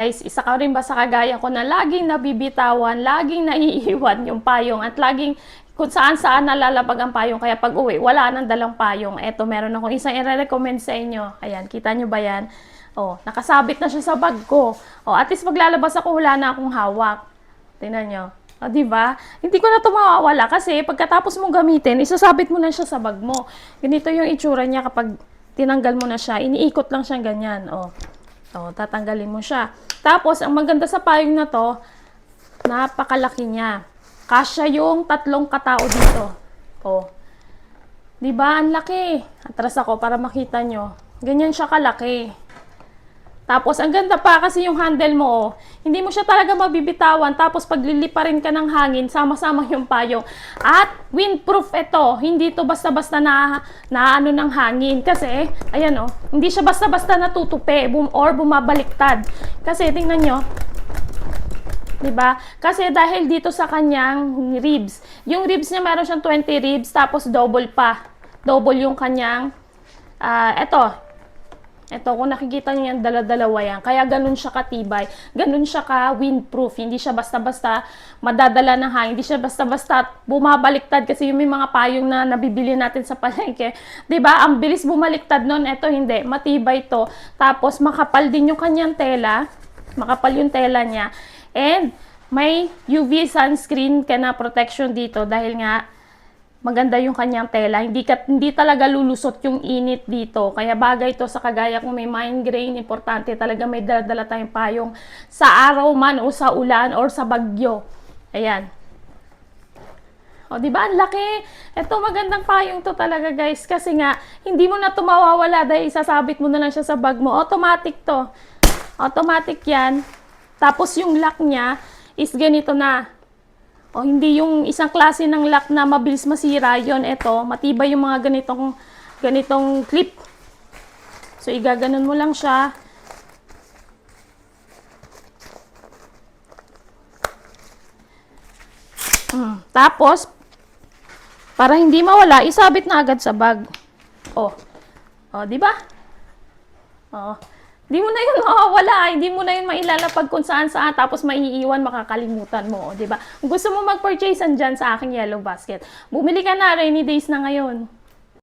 Guys, isa ka rin ba sa kagaya ko na laging nabibitawan, laging naiiwan yung payong at laging kung saan saan nalalapag ang payong kaya pag uwi, wala nang dalang payong. Eto, meron akong isang i-recommend sa inyo. Ayan, kita nyo ba yan? Oh, nakasabit na siya sa bag ko. Oh, at least maglalabas ako, wala na akong hawak. Tingnan nyo. O, di ba? Hindi ko na ito mawawala kasi pagkatapos mong gamitin, isasabit mo na siya sa bag mo. Ganito yung itsura niya kapag tinanggal mo na siya. Iniikot lang siyang ganyan. O, o tatanggalin mo siya. Tapos, ang maganda sa payong na to, napakalaki niya. Kasya yung tatlong katao dito. O. Di ba? Ang laki. Atras ako para makita nyo. Ganyan siya kalaki. Tapos, ang ganda pa kasi yung handle mo, oh. hindi mo siya talaga mabibitawan. Tapos, pag liliparin ka ng hangin, sama-sama yung payong. At, windproof ito. Hindi to basta-basta na, na ano ng hangin. Kasi, ayan oh, hindi siya basta-basta natutupi bum, or bumabaliktad. Kasi, tingnan nyo, 'di ba? Kasi dahil dito sa kanyang ribs. Yung ribs niya meron siyang 20 ribs tapos double pa. Double yung kanyang ah eto. Ito, kung nakikita niyo yan, dala-dalawa yan. Kaya ganun siya katibay. Ganun siya ka windproof. Hindi siya basta-basta madadala ng hangin. Hindi siya basta-basta bumabaliktad. Kasi yung may mga payong na nabibili natin sa palengke. ba Ang bilis bumaliktad nun. Ito hindi. Matibay to. Tapos makapal din yung kanyang tela. Makapal yung tela niya. And may UV sunscreen ka na protection dito dahil nga maganda yung kanyang tela. Hindi, ka, hindi talaga lulusot yung init dito. Kaya bagay to sa kagaya kung may migraine, importante talaga may dala-dala tayong payong sa araw man o sa ulan or sa bagyo. Ayan. O, di ba? Ang laki. Ito, magandang payong to talaga, guys. Kasi nga, hindi mo na to mawawala dahil isasabit mo na lang siya sa bag mo. Automatic to. Automatic yan. Tapos yung lock niya is ganito na. O hindi yung isang klase ng lock na mabilis masira yon ito matibay yung mga ganitong ganitong clip. So igaganon mo lang siya. Mm, tapos para hindi mawala isabit na agad sa bag. Oh oh di ba? Oh Di mo na yun mawawala, hindi mo na yun mailalapag kung saan saan, tapos maiiwan, makakalimutan mo, di ba? Gusto mo mag-purchase, andyan sa aking yellow basket. Bumili ka na, rainy days na ngayon.